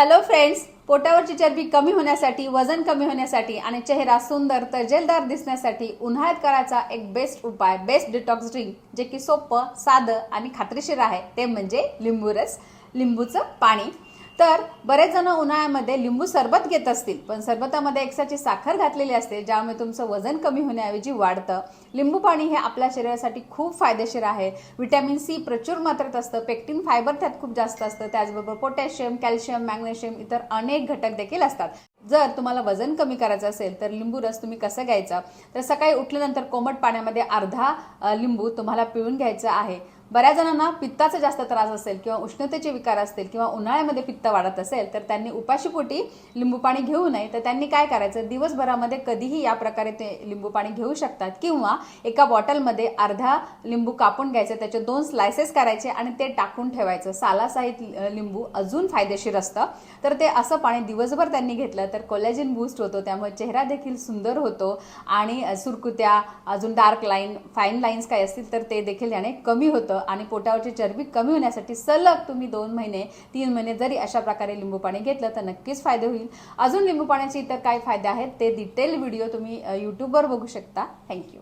Hello friends पोटावरची चरबी कमी होण्यासाठी वजन कमी होण्यासाठी आणि चेहरा सुंदर तजेलदार दिसण्यासाठी उन्हाळ्यात करायचा एक बेस्ट उपाय बेस्ट डिटॉक्स ड्रिंक जे की सोपं साधं आणि खात्रीशीर आहे. ते म्हणजे लिंबू रस लिंबूचं पाणी. तर बरेच जण उन्हाळ्यामध्ये लिंबू सरबत घेत असतील. पण सरबतामध्ये एक्साची साखर घातलेली असते ज्यामुळे तुमचं वजन कमी होण्याऐवजी वाढतं. लिंबू पाणी हे आपल्या शरीरासाठी खूप फायदेशीर आहे. व्हिटॅमिन सी प्रचूर मात्रेत असतं. पेक्टिन फायबर त्यात खूप जास्त असतं. त्याचबरोबर पोटॅशियम कॅल्शियम मॅग्नेशियम इतर अनेक घटक देखील असतात. जर तुम्हाला वजन कमी करायचं असेल तर लिंबू रस तुम्ही कसं घ्यायचा? तर सकाळी उठल्यानंतर कोमट पाण्यामध्ये अर्धा लिंबू तुम्हाला पिळून घ्यायचा आहे. बऱ्याच जणांना पित्ताचा जास्त त्रास असेल किंवा उष्णतेचे विकार असतील किंवा उन्हाळ्यामध्ये पित्त वाढत असेल तर त्यांनी उपाशीपोटी लिंबू पाणी घेऊ नये. तर त्यांनी काय करायचं? दिवसभरामध्ये कधीही या प्रकारे ते लिंबू पाणी घेऊ शकतात किंवा एका बॉटलमध्ये अर्धा लिंबू कापून घ्यायचं त्याचे दोन स्लायसेस करायचे आणि ते टाकून ठेवायचं. सालासाहित लिंबू अजून फायदेशीर असतं. तर ते असं पाणी दिवसभर त्यांनी घेतलं तर कोलॅजिन बूस्ट होतो त्यामुळे चेहरा देखील सुंदर होतो आणि सुरकुत्या अजून डार्क लाईन फाईन लाईन्स काय असतील तर ते देखील याने कमी होतं. आणि पोटावरची चरबी कमी होण्यासाठी सलग तुम्ही दोन महिने तीन महिने जरी अशा प्रकारे लिंबू पाणी घेतलं तर नक्कीच फायदे होईल. अजून लिंबू पाण्याचे इतर काय फायदे आहेत ते डिटेल व्हिडिओ तुम्ही यूट्यूबवर बघू शकता. थँक्यू